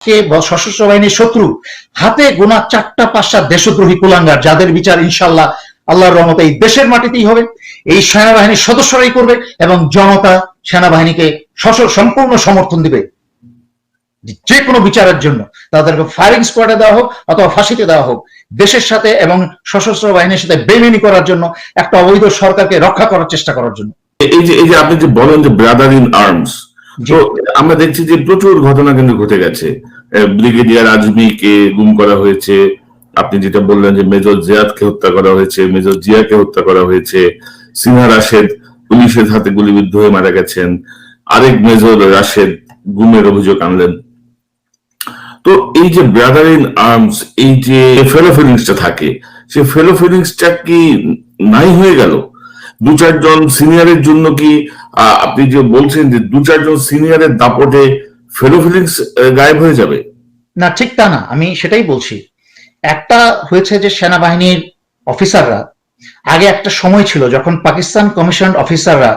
কে সশস্ত্র বাহিনীর শত্রু? হাতে গোনা চারটা, পাঁচটা দেশদ্রোহী কুলাঙ্গার, যাদের বিচার ইনশাল্লাহ আল্লাহর রহমতে এই দেশের মাটিতেই হবে। এই সেনাবাহিনীর সদস্যরাই করবে এবং জনতা সেনাবাহিনীকে সম্পূর্ণ সমর্থন দিবে। যে কোনো বিচারের জন্য তাদেরকে ফায়ারিং স্কোয়াডে দেওয়া হোক অথবা ফাঁসিতে দেওয়া হোক। দেশের সাথে এবং সশস্ত্র বাহিনীর সাথে বেমেনি করার জন্য, একটা অবৈধ সরকারকে রক্ষা করার চেষ্টা করার জন্য। এই যে এই যে আপনি যে বলেন যে ব্রাদার ইন আর্মস আমরা দেখছি যে প্রচুর ঘটনা কিন্তু ঘটে গেছে। ব্রিগেডিয়ার আজমিকে গুম করা হয়েছে। আপনি যেটা বললেন যে মেজর জিয়াদকে হত্যা করা হয়েছে, মেজর জিয়াকে হত্যা করা হয়েছে, সিনহা রাশেদ পুলিশের হাতে গুলিবিদ্ধ হয়ে মারা গেছেন, আরেক মেজর রাশেদ গুমের অভিযোগ আনলেন। তো এই যে ব্রাদার ইন আর্মস, এই যে ফেলো ফিলিংসটা থাকে সেই ফেলো ফিলিংসটা কি নাই হয়ে গেল? দু চারজন সিনিয়রের জন্য কি আপনি যে বলছেন যে দু চারজন সিনিয়রের দাপটে ফেলো ফিলিংস গায়েব হয়ে যাবে। না, ঠিক তা না। আমি সেটাই বলছি। একটা হয়েছে যে সেনাবাহিনীর অফিসাররা, আগে একটা সময় ছিল যখন পাকিস্তান কমিশন অফিসাররা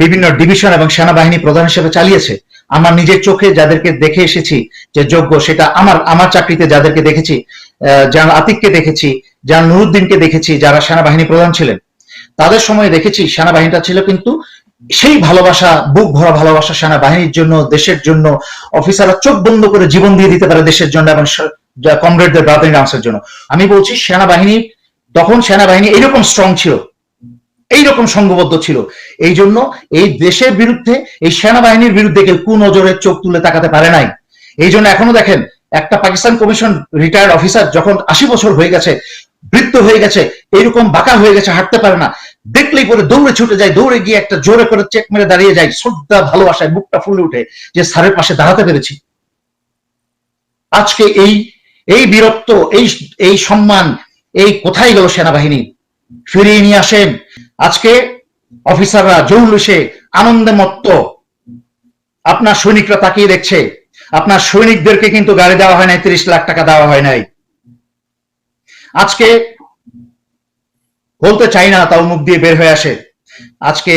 বিভিন্ন ডিভিশন এবং সেনাবাহিনী প্রধান হিসেবে চালিয়েছে। আমার নিজের চোখে যাদেরকে দেখে এসেছি যে যোগ্য, সেটা আমার আমার চাকরিতে যাদেরকে দেখেছি জান আতিককে দেখেছি জান নুরুদ্দিনকে দেখেছি, যারা সেনাবাহিনী প্রধান ছিলেন। তাদের সময় দেখেছি সেনাবাহিনীটা ছিল কিন্তু সেই ভালোবাসা, বুক ভরা ভালোবাসা সেনাবাহিনীর জন্য, দেশের জন্য, অফিসাররা চোখ বন্ধ করে জীবন দিয়ে দিতে পারে দেশের জন্য এবং কমরেডদের ব্রাদারিং আর্মসের জন্য। আমি বলছি, সেনাবাহিনী, তখন সেনাবাহিনী এইরকম স্ট্রং ছিল, এইরকম সংঘবদ্ধ ছিল। এই জন্য এই দেশের বিরুদ্ধে, এই সেনাবাহিনীর বিরুদ্ধে কেউ কু কুনজরের চোখ তুলে তাকাতে পারে নাই। এই জন্য এখনও দেখেন, একটা পাকিস্তান কমিশন রিটায়ার্ড অফিসার যখন আশি বছর হয়ে গেছে বৃত্ত হয়ে গেছে, এইরকম বাঁকা হয়ে গেছে, হাঁটতে পারে না। দেখলেই পরে দৌড়ে ছুটে যায়, দৌড়ে গিয়ে একটা জোরে করে চেক মেরে দাঁড়িয়ে যায়, শ্রদ্ধা, ভালোবাসায় বুকটা ফুলে উঠে যে স্যারের পাশে দাঁড়াতে পেরেছি। আজকে এই এই বীরত্ব, এই এই সম্মান, এই কোথায় গেল সেনাবাহিনী? ফিরিয়ে নিয়ে আসেন। আজকে অফিসাররা জৌলুসে আনন্দে মত্ত। আপনার সৈনিকরা তাকিয়ে দেখছে। আপনার সৈনিকদেরকে কিন্তু গাড়ি দেওয়া হয় নাই, তিরিশ লাখ টাকা দেওয়া হয় নাই। আজকে বলতে চাই না, তাও মুখ দিয়ে বের হয়ে আসে। আজকে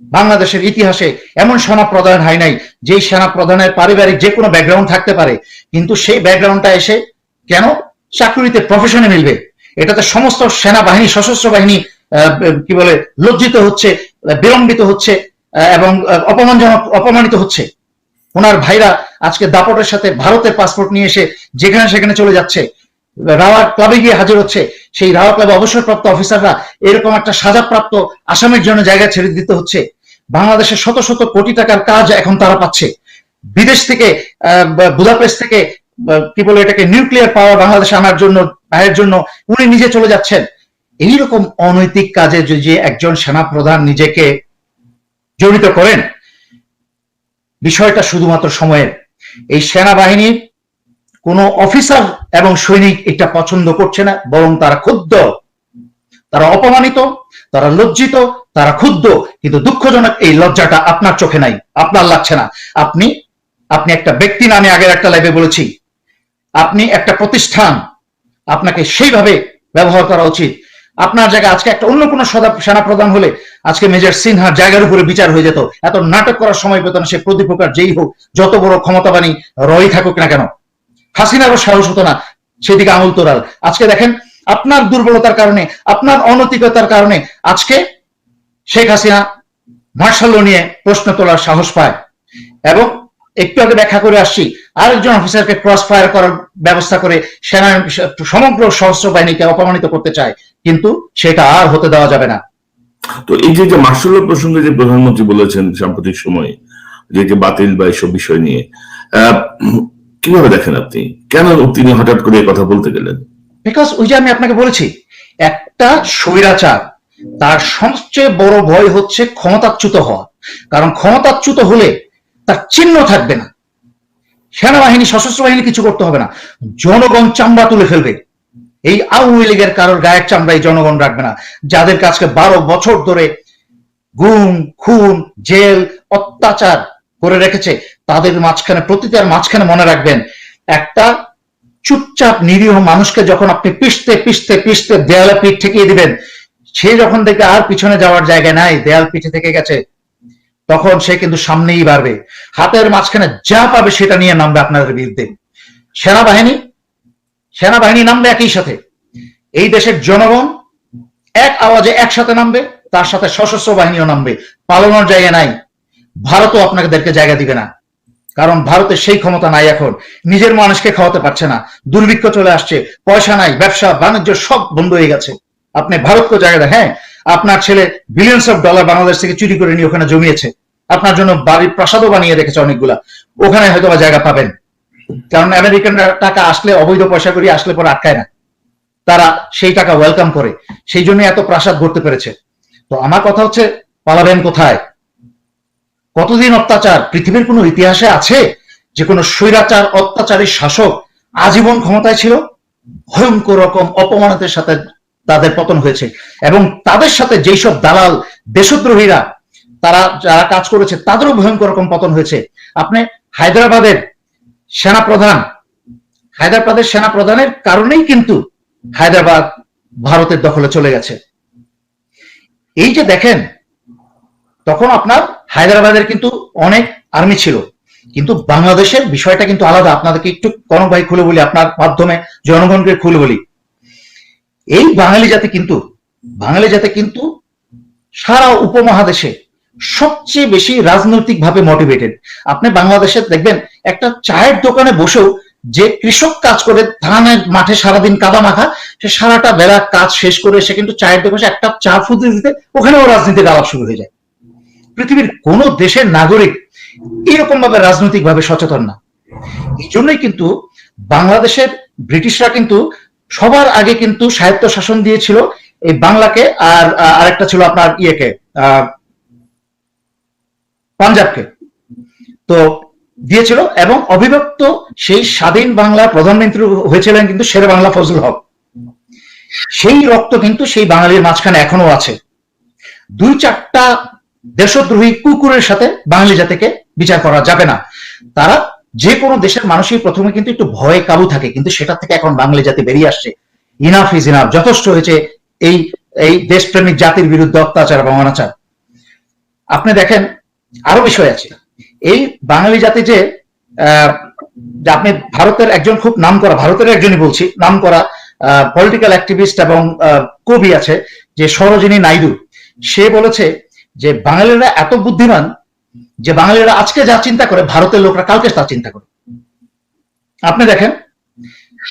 বাংলাদেশের ইতিহাসে এমন সেনা প্রধান হয় নাই, যেই সেনা প্রধানের পারিবারিক যে কোনো ব্যাকগ্রাউন্ড থাকতে পারে। কিন্তু সেই ব্যাকগ্রাউন্ডটা এসে কেন চাকরিতে প্রফেশনে মিলবে? এটাতে সমস্ত সেনাবাহিনী, সশস্ত্র বাহিনী কি বলে, লজ্জিত হচ্ছে, বিলম্বিত হচ্ছে এবং অপমানজনক, অপমানিত হচ্ছে। ওনার ভাইরা আজকে দাপটের সাথে ভারতের পাসপোর্ট নিয়ে এসে যেখানে সেখানে চলে যাচ্ছে। রাওয়ার ক্লাবে গিয়ে হাজির হচ্ছে। সেই রাওয়ার ক্লাবে অবসরপ্রাপ্ত অফিসাররা এরকম একটা সাজাপ্রাপ্ত আসামের জন্য জায়গা ছেড়ে দিতে হচ্ছে। বাংলাদেশের শত শত কোটি টাকার কাজ এখন তারা পাচ্ছে। বিদেশ থেকে বুদাপেস্ট থেকে কি বলে এটাকে, নিউক্লিয়ার পাওয়ার বাংলাদেশে আনার জন্য, ভাইয়ের জন্য উনি নিজে চলে যাচ্ছেন। এইরকম অনৈতিক কাজে যদি একজন সেনা প্রধান নিজেকে জড়িত করেন, বিষয়টা শুধুমাত্র সময়ের। এই সেনাবাহিনীর কোন অফিসার এবং সৈনিক এটা পছন্দ করছে না, বরং তারা ক্ষুব্ধ। তারা অপমানিত, তারা লজ্জিত, তারা ক্ষুব্ধ। কিন্তু দুঃখজনক এই লজ্জাটা আপনার চোখে নাই, আপনার লাগছে না। আপনি আপনি একটা ব্যক্তি নামে আগের একটা লাইভে বলেছি। আপনি একটা প্রতিষ্ঠান, আপনাকে সেইভাবে ব্যবহার করা উচিত। আপনার জায়গায় আজকে একটা অন্য কোনো সেনা প্রধান হলে আজকে মেজর সিনহার জায়গার উপরে বিচার হয়ে যেত। এত নাটক করার সময় পেত না সে প্রদীপকার যেই হোক, যত বড় ক্ষমতাবানী রয় থাকুক না কেন। হাসিনারও সাহস হতো না, সেদিকে আঙুল তোলার। আজকে দেখেন, আপনার দুর্বলতার কারণে, আপনার অনৈতিকতার কারণে আজকে শেখ হাসিনা মার্শাল নিয়ে প্রশ্ন তোলার সাহস পায়। এবং একটু আগে ব্যাখ্যা করে আসছি, আরেকজন অফিসারকে ক্রস ফায়ার করার ব্যবস্থা করে সেনা সমগ্র সশস্ত্র বাহিনীকে অপমানিত করতে চায়, কিন্তু সেটা আর হতে দেওয়া যাবে না। তো এই যে মার্শাল প্রসঙ্গে যে প্রধানমন্ত্রী বলেছেন সাম্প্রতিক সময়ে, যে যে বাতিল বা এইসব বিষয় নিয়ে কীভাবে দেখেন আপনি? কেন তিনি হঠাৎ করে কথা বলতে গেলেন? বিকজ ওই যে আমি আপনাকে বলেছি, একটা স্বৈরাচার, তার সবচেয়ে বড় ভয় হচ্ছে ক্ষমতাচ্যুত হওয়া। কারণ ক্ষমতাচ্যুত হলে তার চিহ্ন থাকবে না। সেনাবাহিনী, সশস্ত্র বাহিনী কিছু করতে হবে না। জনগণ চামড়া তুলে ফেলবে। এই আওয়ামী লীগের কারোর গায়ের চামড়া এই জনগণ রাখবে না। যাদের কাছকে বারো বছর ধরে গুম, খুন, জেল, অত্যাচার করে রেখেছে তাদের মাঝখানে, প্রতিটার মাঝখানে মনে রাখবেন, একটা চুপচাপ নিরীহ মানুষকে যখন আপনি পিষতে পিষতে পিষতে দেয়ালে পিঠ ঠেকিয়ে দিবেন, সে যখন দেখবে আর পিছনে যাওয়ার জায়গা নাই, দেয়াল পিঠে থেকে গেছে, তখন সে কিন্তু সামনেই বাড়বে। হাতের মাঝখানে যা পাবে সেটা নিয়ে নামবে আপনাদের বিরুদ্ধে। সেনাবাহিনী সেনাবাহিনী নামবে একই সাথে। এই দেশের জনগণ এক আওয়াজে একসাথে নামবে, তার সাথে সশস্ত্র বাহিনীও নামবে। পালানোর জায়গা নাই। ভারতও আপনাদেরকে জায়গা দিবে না। কারণ ভারতের সেই ক্ষমতা নাই এখন। নিজের মানুষকে খাওয়াতে পারছে না। দুর্ভিক্ষ চলে আসছে, পয়সা নাই, ব্যবসা, বাণিজ্য সব বন্ধ হয়ে গেছে। আপনি ভারতকে জায়গা হ্যাঁ আপনার ছেলে বিলিয়ন্স অফ ডলার বাংলাদেশ থেকে চুরি করে নিয়ে ওখানে জমিয়েছে। আপনার জন্য বাড়ির প্রাসাদও বানিয়ে রেখেছে অনেকগুলা। ওখানে হয়তো বা জায়গা পাবেন। কারণ আমেরিকানরা টাকা আসলে, অবৈধ পয়সা করি আসলে পরে আটকায় না। তারা সেই টাকা ওয়েলকাম করে। সেই জন্য এত প্রাসাদ গড়তে পেরেছে। তো আমার কথা হচ্ছে, পালাবেন কোথায়? কতদিন অত্যাচার? পৃথিবীর কোনো ইতিহাসে আছে যে কোনো স্বৈরাচার, অত্যাচারী শাসক আজীবন ক্ষমতায় ছিল? ভয়ঙ্কর রকম অপমানতের সাথে তাদের পতন হয়েছে। এবং তাদের সাথে যেই সব দালাল, দেশদ্রোহীরা, তারা যারা কাজ করেছে, তাদেরও ভয়ঙ্কর রকম পতন হয়েছে। আপনি হায়দ্রাবাদের সেনা প্রধান হায়দ্রাবাদের সেনা প্রধানের কারণেই কিন্তু হায়দ্রাবাদ ভারতের দখলে চলে গেছে। এই যে দেখেন, তখন আপনার হায়দ্রাবাদের কিন্তু অনেক আর্মি ছিল। কিন্তু বাংলাদেশের বিষয়টা কিন্তু আলাদা। আপনাদেরকে একটু কনক ভাই খুলে বলি, আপনার মাধ্যমে জনগণকে খুলে বলি। এই বাঙালি জাতি কিন্তু, বাঙালি জাতি কিন্তু সারা উপমহাদেশে সবচেয়ে বেশি রাজনৈতিকভাবে মোটিভেটেড আপনি বাংলাদেশে দেখবেন, একটা চায়ের দোকানে বসেও যে কৃষক কাজ করে, ধানের মাঠে সারাদিন কাদা মাখা, সে সারাটা বেলা কাজ শেষ করে সে কিন্তু চায়ের দোকানে একটা চা ফুটে দিতে, ওখানেও রাজনীতির আলাপ শুরু হয়ে যায়। পৃথিবীর কোন দেশের নাগরিক এরকম ভাবে রাজনৈতিক ভাবে সচেতন না। এই জন্যই কিন্তু বাংলাদেশের ব্রিটিশরা কিন্তু সবার আগে কিন্তু স্বায়ত্ত শাসন দিয়েছিল এই বাংলাকে আর আরেকটা ছিল আপনার ইয়েকে পাঞ্জাবকে। তো দিয়েছিল এবং অবিভক্ত সেই স্বাধীন বাংলা প্রধানমন্ত্রী হয়েছিলেন কিন্তু শেরে বাংলা ফজল হক। সেই রক্ত কিন্তু সেই বাঙালির মাঝখানে এখনও আছে। দুই চারটা দেশদ্রোহী কুকুরের সাথে বাঙালি জাতিকে বিচার করা যাবে না। তারা যে কোনো দেশের মানুষই প্রথমে কিন্তু একটু ভয়ে কাবু থাকে, কিন্তু সেটা থেকে এখন বাঙালি জাতি বেরিয়ে আসছে। ইনাফ ইজ ইনাফ যথেষ্ট হয়েছে এই এই দেশপ্রেমিক জাতির বিরুদ্ধে অত্যাচার এবং অনাচার। আপনি দেখেন, আরও বিষয় আছে। এই বাঙালি জাতি যে আপনি ভারতের একজন খুব নাম করা ভারতের একজনই বলছি নাম করা পলিটিক্যাল অ্যাক্টিভিস্ট এবং কবি আছে, যে সরোজিনী নাইডু। সে বলেছে যে বাঙালিরা এত বুদ্ধিমান যে বাঙালিরা আজকে যা চিন্তা করে, ভারতের লোকরা কালকে তা চিন্তা করে। আপনি দেখেন,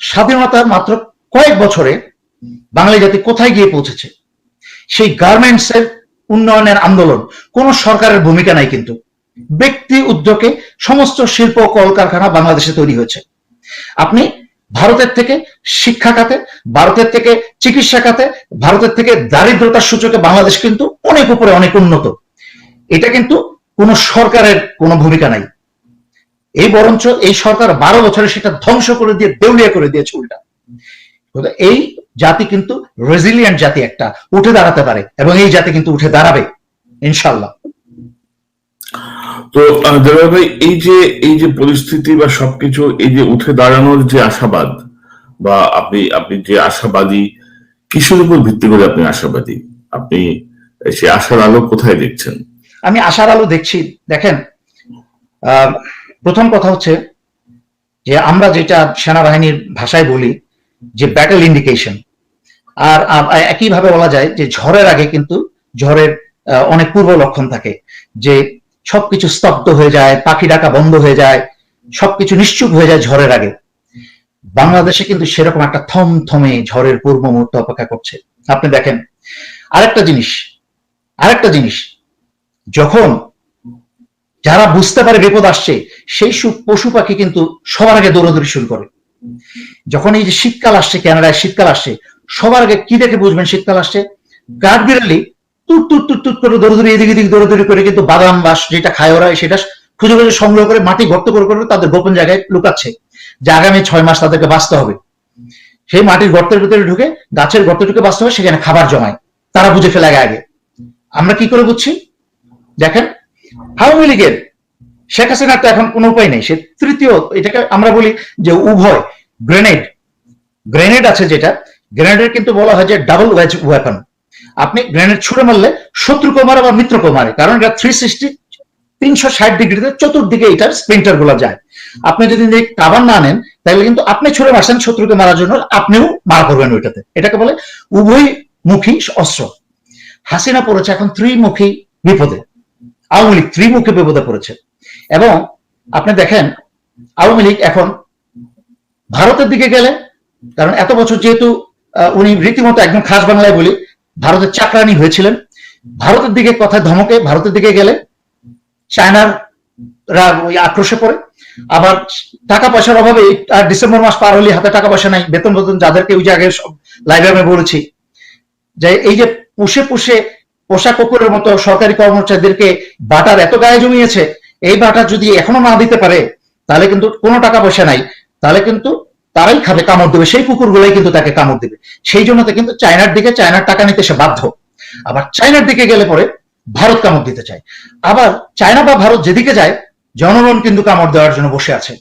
স্বাধীনতার মাত্র কয়েক বছরে বাঙালি জাতি কোথায় গিয়ে পৌঁছেছে? সেই গার্মেন্টস এর উন্নয়নের আন্দোলন কোন সরকারের ভূমিকা নাই কিন্তু। ব্যক্তি উদ্যোগে সমস্ত শিল্প কলকারখানা বাংলাদেশে তৈরি হয়েছে। আপনি ভারতের থেকে শিক্ষা খাতে, ভারতের থেকে চিকিৎসা খাতে, ভারতের থেকে দারিদ্রতার সূচকে বাংলাদেশ কিন্তু অনেক উপরে অনেক উন্নত। এটা কিন্তু কোন সরকারের কোনো ভূমিকা নাই। এই বরঞ্চ এই সরকার বারো বছরে সেটা ধ্বংস করে দিয়ে, দেউলিয়া করে দিয়েছে উল্টা। এই জাতি কিন্তু রেজিলিয়েন্ট জাতি একটা, উঠে দাঁড়াতে পারে এবং এই জাতি কিন্তু উঠে দাঁড়াবে ইনশাল্লাহ তো ভাই, এই যে এই যে পরিস্থিতি বা সবকিছু, এই যে উঠে দাঁড়ানোর যে আশাবাদ বা আপনি আপনি যে আশাবাদী, কিসের উপর ভিত্তি করে আপনি আশাবাদী? আপনি সে আশার আলো কোথায় দেখছেন? আমি আশার আলো দেখছি, দেখেন প্রথম কথা হচ্ছে যে আমরা যেটা সেনাবাহিনীর ভাষায় বলি যে ব্যাটেল ইন্ডিকেশন আর একইভাবে বলা যায় যে ঝড়ের আগে কিন্তু ঝড়ের অনেক পূর্ব লক্ষণ থাকে, যে সবকিছু স্তব্ধ হয়ে যায়, পাখি ডাকা বন্ধ হয়ে যায়, সবকিছু নিশ্চুপ হয়ে যায় ঝড়ের আগে। বাংলাদেশে কিন্তু সেরকম একটা থমথমে ঝড়ের পূর্ব মুহূর্ত অপেক্ষা করছে। আপনি দেখেন, আরেকটা জিনিস আরেকটা জিনিস, যখন যারা বুঝতে পারে বিপদ আসছে, সেই সু- পশু পাখি কিন্তু সবার আগে দৌড়াদৌড়ি শুরু করে। যখন এই যে শীতকাল আসছে কানাডায় শীতকাল আসছে, সবার আগে কি দেখে বুঝবেন শীতকাল আসছে? কাঠ বিড়ালি তুট তুট তুট তুট করে দৌড়াদৌড়ি এদিকে এদিকে দৌড়াদৌড়ি করে কিন্তু বাদাম বাস যেটা খায় ওরা, সেটা খুঁজে খুঁজে সংগ্রহ করে মাটি গর্ত করে করে তাদের গোপন জায়গায় লুকাচ্ছে। যে আগামী ছয় মাস তাদেরকে বাঁচতে হবে। সেই মাটির গর্তের ভিতরে ঢুকে, গাছের গর্তে ঢুকে বাঁচতে হবে, সেখানে খাবার জমায়। তারা বুঝে ফেলে আগে আগে। আমরা কি করে বুঝছি? দেখেন, আওয়ামী লীগের শেখ হাসিনার তো এখন কোনো উপায় নেই। সে তৃতীয়, এটাকে আমরা বলি যে উভয় গ্রেনেড গ্রেনেড আছে যেটা, গ্রেনেডের কিন্তু বলা হয় যে ডাবল ওয়েজ ওয়েপন। আপনি গ্রেনেড ছুড়ে মারলে শত্রুকে মারে বা মিত্রকে মারে। কারণ এটা থ্রি সিক্সটি তিনশো ষাট ডিগ্রিতে চতুর্দিকে এটার স্প্রিন্টারগুলো যায়। আপনি যদি কাবার না আনেন তাহলে কিন্তু আপনি ছুড়ে মারছেন শত্রুকে মারার জন্য, আপনিও মারা করবেন ওইটাতে। এটাকে বলে উভয় মুখী অস্ত্র। হাসিনা পড়েছে এখন ত্রিমুখী বিপদে। আওয়ামী লীগ ত্রিমুখী বিপদে পড়েছে। এবং আপনি দেখেন, আওয়ামী লীগ এখন ভারতের দিকে গেলে, কারণ এত বছর যেহেতু উনি রীতিমতো একদম খাস বাংলায় বলি ভারতের চাকরানি হয়েছিলেন। ভারতের দিকে কথা ধমকে ভারতের দিকে গেলে চায়নার আক্রোশে পড়ে। আবার টাকা পয়সার অভাবে আর ডিসেম্বর মাস পার হলে হাতে টাকা পয়সা নাই, বেতন বেতন যাদেরকে ওই যে আগে লাইভে আমি বলেছি। যে এই যে পুষে পুষে পোষা কুকুরের মতো সরকারি কর্মচারীদেরকে বাটার এত গায়ে জমিয়েছে, এই বাটার যদি এখনও না দিতে পারে, তাহলে কিন্তু কোনো টাকা পয়সা নাই। তাহলে কিন্তু তারাই খাবে, কামড় দেবে। সেই কুকুরগুলাই কিন্তু তাকে কামড় দেবে। সেই জন্য কিন্তু চায়নার দিকে চায়নার টাকা নিতে সে বাধ্য। আবার চায়নার দিকে গেলে পরে ভারত কামড় দিতে চায়। আবার চায়না বা ভারত যেদিকে যায়, জনগণ কিন্তু কামড় দেওয়ার জন্য বসে আছে।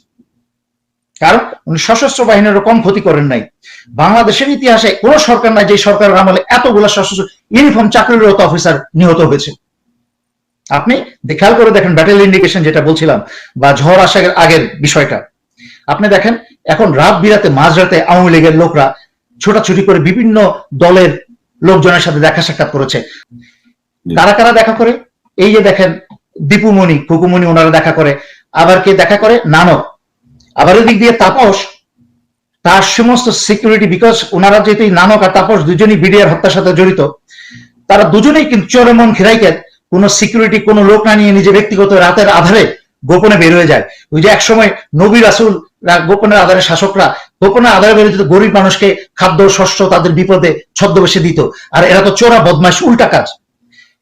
কারণ উনি সশস্ত্র বাহিনীরও কম ক্ষতি করেন নাই। বাংলাদেশের ইতিহাসে কোন সরকার নাই যে সরকারের আমলে এতগুলো সশস্ত্র ইউনিফর্ম চাকরিরত অফিসার নিহত হয়েছে। আপনি দে- খেয়াল করে দেখেন ব্যাটেল ইন্ডিকেশন যেটা বলছিলাম, বা ঝড় আসার আগের বিষয়টা। আপনি দেখেন এখন রাত বিরাতে মাঝরাতে আওয়ামী লীগের লোকরা ছোটাছুটি করে বিভিন্ন দলের লোকজনের সাথে দেখা সাক্ষাৎ করেছে। কারা কারা দেখা করে? এই যে দেখেন দীপুমণি কুকুমণি ওনারা দেখা করে। আবার কে দেখা করে? নানক। আবার এদিক দিয়ে তাপস। তার সমস্ত সিকিউরিটি বিকজ ওনারা যেহেতু নানক আর তাপস দুজনই বিডিআর হত্যার সাথে জড়িত তারা দুজনেই কিন্তু চরমন খিরাইকে কোন সিকিউরিটি কোন লোক না নিয়ে নিজে ব্যক্তিগত রাতের আধারে গোপনে বের হয়ে যায়। ওই যে একসময় নবী রাসুল গোপনের আধারে শাসকরা গোপনের আধারে বের যেত গরিব মানুষকে খাদ্য, শস্য তাদের বিপদে ছদ্মবেশে দিত। আর এরা তো চোরা বদমাস উল্টা কাজ।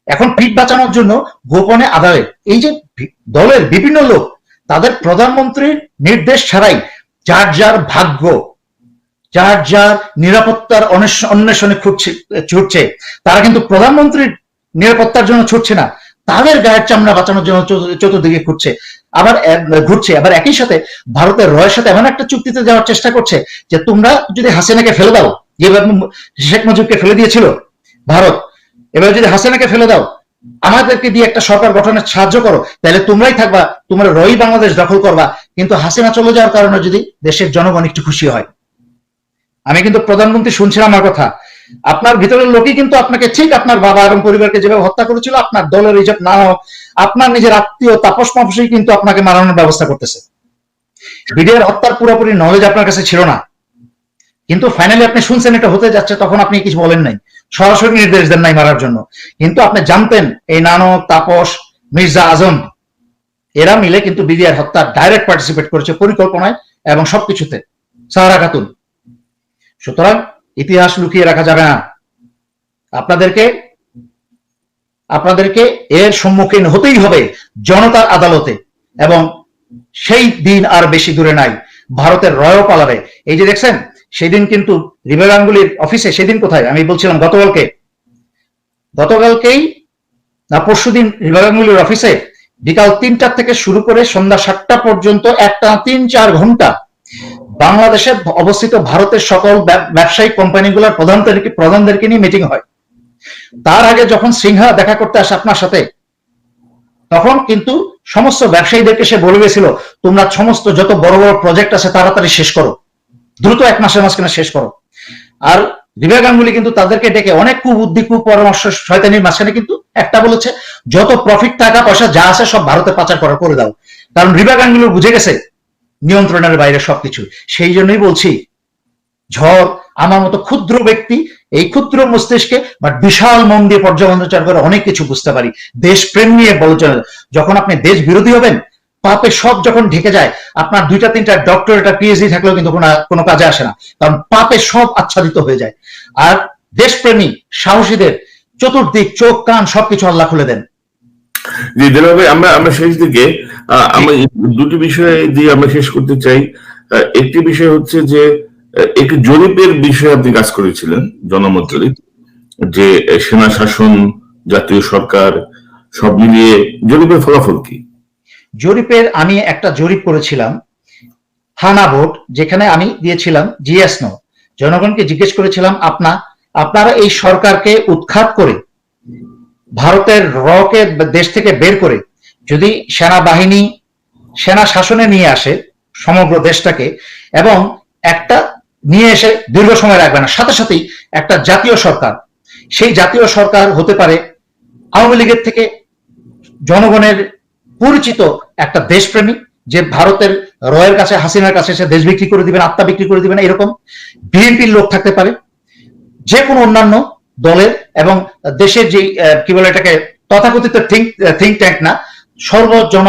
এখন পিঠ বাঁচানোর জন্য গোপনে আধারে এই যে দলের বিভিন্ন লোক, তাদের প্রধানমন্ত্রীর নির্দেশ ছাড়াই যার যার ভাগ্য, যার যার নিরাপত্তার অন্বেষণে ছুটছে ছুটছে, তারা কিন্তু প্রধানমন্ত্রীর নিরাপত্তার জন্য ছুটছে না, তাদের গায়ের চামড়া বাঁচানোর জন্য চতুর্দিকে ঘুরছে আবার ঘুরছে, আবার একই সাথে ভারতের রয়ের সাথে এমন একটা চুক্তিতে যাওয়ার চেষ্টা করছে যে তোমরা যদি হাসিনাকে ফেলে দাও যেভাবে শেখ মুজিবকে ফেলে দিয়েছিল ভারত, এবার যদি হাসিনাকে ফেলে দাও, আমাদেরকে দিয়ে একটা সরকার গঠনের সাহায্য করো, তাহলে তোমরাই থাকবা, তোমরা রই বাংলাদেশ দখল করবা, কিন্তু হাসিনা চলে যাওয়ার কারণে যদি দেশের জনগণ একটু খুশি হয়। আমি কিন্তু প্রধানমন্ত্রী শুনছিলাম আমার কথা, আপনার ভিতরের লোকই কিন্তু আপনাকে ঠিক আপনার বাবা এবং পরিবারকে যেভাবে হত্যা করেছিল, আপনার দলের রিজার্ভ না আপনার নিজের আত্মীয় তাপস মাপসই কিন্তু আপনাকে মারানোর ব্যবস্থা করতেছে। বিডিআর হত্যার পুরোপুরি নলেজ আপনার কাছে ছিল না। কিন্তু ফাইনালি আপনি শুনছেন, এটা হতে যাচ্ছে, তখন আপনি কিছু বলেন নাই। সরাসরি নির্দেশ দেন নাই মারার জন্য। কিন্তু আপনি জানতেন, এই নানক, তাপস, মির্জা আজম, এরা মিলে কিন্তু বিডিআর হত্যা ডাইরেক্ট পার্টিসিপেট করেছে পরিকল্পনায় এবং সবকিছুতে। সাহারা খাতুন। সুতরাং ইতিহাস লুকিয়ে রাখা যাবে না। আপনাদেরকে আপনাদেরকে এর সম্মুখীন হতেই হবে জনতার আদালতে। এবং সেই দিন আর বেশি দূরে নাই, ভারতের রয়ও পালাবে এই যে দেখছেন, সেদিন কিন্তু রিভা গাঙ্গুলির অফিসে, সেদিন কোথায়? আমি বলছিলাম গতকালকে। গতকালকেই না, পরশু দিন রিভা গাঙ্গুলির অফিসে বিকাল তিনটার থেকে শুরু করে সন্ধ্যা সাতটা পর্যন্ত একটা, তিন, চার ঘণ্টা বাংলাদেশে অবস্থিত ভারতের সকল ব্যব- ব্যবসায়িক কোম্পানিগুলোর প্রধানদেরকে প্রধানদেরকে নিয়ে মিটিং হয়। তার আগে যখন সিংহা দেখা করতে আসে আপনার সাথে, তখন কিন্তু সমস্ত ব্যবসায়ীদেরকে সে বলে গেছিল তোমরা সমস্ত যত বড় বড় প্রজেক্ট আছে তাড়াতাড়ি শেষ করো। দ্রুত এক মাসের মাঝখানে শেষ করো। আর দিব্যা গাঙ্গুলি কিন্তু তাদেরকে ডেকে অনেক কুবুদ্ধি, কুপরামর্শ শয়তানির মাঝখানে কিন্তু একটা বলেছে, যত প্রফিট টাকা, পয়সা যা আছে সব ভারতে পাচার করা, করে দাও। কারণ রিবা গাঙ্গুলি বুঝে গেছে নিয়ন্ত্রণের বাইরে সবকিছু। সেই জন্যই বলছি ঝড়, আমার মতো ক্ষুদ্র ব্যক্তি, এই ক্ষুদ্র মস্তিষ্কে বাট বিশাল মন দিয়ে পর্যালোচনা করে অনেক কিছু বুঝতে পারি। দেশপ্রেম নিয়ে বলছেন যখন আপনি দেশ বিরোধী হবেন পাপে সব যখন ঢেকে যায়, আপনার দুইটা, তিনটা ডক্টরেট আর পিএইচডি থাকলেও কিন্তু কোনো কাজে আসে না। কারণ পাপে সব আচ্ছাদিত হয়ে যায়। আর দেশপ্রেমী, সাহসীদের চতুর্দিক, চোখ, কান সবকিছু আল্লাহ খুলে দেন। জি আমরা আমরা শেষ দিকে আমরা দুটি বিষয় দিয়ে আমরা শেষ করতে চাই। একটি বিষয় হচ্ছে যে একটি জরিপের বিষয়ে আপনি কাজ করেছিলেন জনমত জরিপ যে সেনা শাসন, জাতীয় সরকার, সব মিলিয়ে জরিপের ফলাফল কি? জরিপের আমি একটা জরিপ করেছিলাম হানা ভোট যেখানে আমি দিয়েছিলাম জিএস নো জনগণকে জিজ্ঞেস করেছিলাম, আপনা, আপনারা এই সরকারকে উৎখাত করে, ভারতের রকে দেশ থেকে বের করে, যদি সেনাবাহিনী, সেনা শাসনে নিয়ে আসে সমগ্র দেশটাকে, এবং একটা নিয়ে এসে দীর্ঘ সময় রাখবে না। সাথে সাথেই একটা জাতীয় সরকার, সেই জাতীয় সরকার হতে পারে আওয়ামী লীগের থেকে জনগণের পরিচিত একটা দেশপ্রেমী, যে ভারতের রয়ের কাছে, হাসিনার কাছে সে দেশ বিক্রি করে দিবেন, আত্মা বিক্রি করে দিবেন, এরকম বিএনপির লোক থাকতে পারে। যে কোনো অন্যান্য দলের এবং দেশের যে কি বলে এটাকে, তথাকথিত থিঙ্ক থিঙ্ক ট্যাঙ্ক না সর্বজন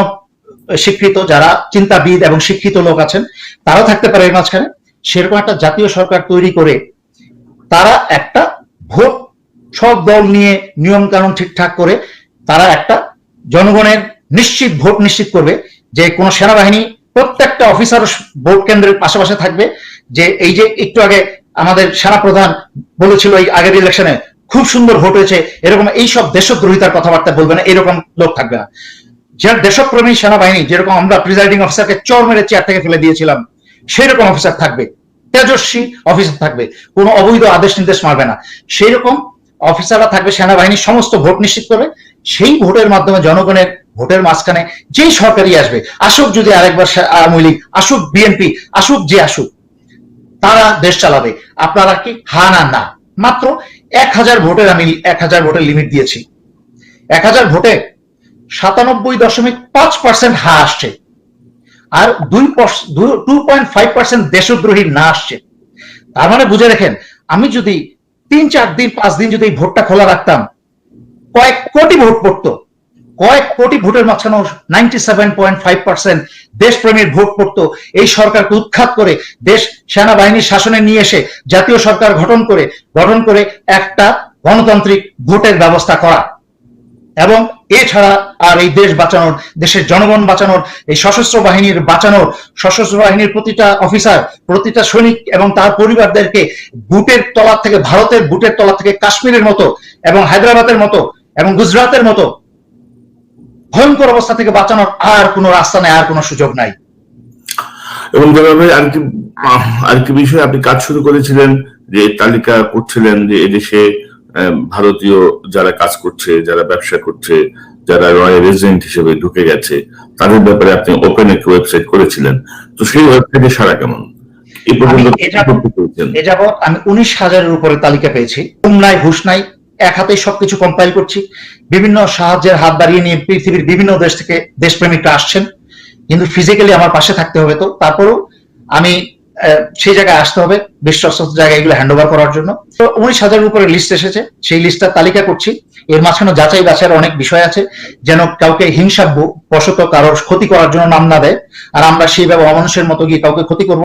স্বীকৃত যারা চিন্তাবিদ এবং শিক্ষিত লোক আছেন, তারাও থাকতে পারে এর মাঝখানে। সেরকম একটা জাতীয় সরকার তৈরি করে তারা একটা ভোট, সব দল নিয়ে নিয়ম কানুন ঠিকঠাক করে তারা একটা জনগণের নিশ্চিত ভোট নিশ্চিত করবে যে কোন সেনাবাহিনী প্রত্যেকটা অফিসার ভোট কেন্দ্রের পাশাপাশি থাকবে। যে এই যে একটু আগে আমাদের সেনা প্রধান বলেছিল এই আগের ইলেকশনে খুব সুন্দর ভোট হয়েছে, এরকম এই সব দেশদ্রোহিতার কথাবার্তা বলবে না, এরকম লোক থাকবে না। যার দেশপ্রেমী সেনাবাহিনী, যেরকম আমরা প্রিজাইডিং অফিসারকে চর মেরে চেয়ার থেকে ফেলে দিয়েছিলাম সেই রকম অফিসার থাকবে, তেজস্বী অফিসার থাকবে, কোনো অবৈধ আদেশ নির্দেশ মারবে না। সেই রকম অফিসাররা থাকবে, সেনাবাহিনীর সমস্ত ভোট নিশ্চিত করবে। সেই ভোটের মাধ্যমে জনগণের ভোটের মাঝখানে যেই সরকারই আসবে, আসুক যদি আরেকবার আওয়ামী লীগ, আসুক বিএনপি, আসুক যে আসুক, তারা দেশ চালাবে। আপনারা কি হা না না? মাত্র এক হাজার ভোটের আমি, এক হাজার ভোটের লিমিট দিয়েছি। এক হাজার ভোটে সাতানব্বই দশমিক পাঁচ পার্সেন্ট হা আসছে। আর দুই টু পয়েন্ট ফাইভ পার্সেন্ট দেশদ্রোহী না আসছে। তার মানে বুঝে রাখেন আমি যদি তিন চার দিন, পাঁচ দিন যদি এই ভোটটা খোলা রাখতাম, কয়েক কোটি ভোট পড়তো। কয়েক কোটি ভোটের মাঝখানে ninety seven point five percent দেশপ্রেমীর vote পড়তো। এই সরকারকে উৎখাত করে দেশ সেনাবাহিনীর শাসনে নিয়ে এসে জাতীয় সরকার গঠন করে গঠন করে একটা গণতান্ত্রিক ভোটের ব্যবস্থা করা। এবং এছাড়া আর এই দেশ বাঁচানোর দেশের জনগণ বাঁচানোর এই সশস্ত্র বাহিনীর বাঁচানোর সশস্ত্র বাহিনীর প্রতিটা অফিসার প্রতিটা সৈনিক এবং তার পরিবারদেরকে বুটের তলা থেকে ভারতের বুটের তলা থেকে কাশ্মীরের মতো এবং হায়দ্রাবাদের মতো এবং গুজরাটের মতো ভয়ঙ্কর অবস্থা থেকে বাঁচানোর আর কোনো রাস্তা নাই আর কোনো সুযোগ নাই। এবং জনাব ভাই আরেকটি আহ, আরেকটি বিষয় আপনি কাজ শুরু করেছিলেন যে তালিকা করছিলেন যে এদেশে আহ, ভারতীয় যারা কাজ করছে যারা ব্যবসা করছে যারা রয়্যাল রেজিডেন্ট হিসেবে ঢুকে গেছে তাদের ব্যাপারে আপনি ওপেন একটি ওয়েবসাইট করেছিলেন। তো সেই ওয়েবসাইটে সারা কেমন? এ যাবৎ আমি উনিশ হাজারের উপরে তালিকা পেয়েছি। নাই নাই এক হাতে সবকিছু কম্পাইল করছি। বিভিন্ন সাহায্যের হাত বাড়িয়ে নিয়ে পৃথিবীর বিভিন্ন দেশ থেকে দেশপ্রেমিকরা আসছেন। কিন্তু ফিজিক্যালি আমার পাশে থাকতে হবে তো। তারপরেও আমি সেই জায়গায় আসতে হবে বেশ বিশ্বস্ত জায়গায় এগুলো হ্যান্ড ওভার করার জন্য। তো উনিশ হাজারের উপরে লিস্ট এসেছে, সেই লিস্টটা তালিকা করছি। এর মাঝখানে যাচাই বাছাইয়ের অনেক বিষয় আছে, যেন কাউকে হিংসা বশত কারোর ক্ষতি করার জন্য নাম না দেয়। আর আমরা সেইভাবে অমানুষের মতো গিয়ে কাউকে ক্ষতি করব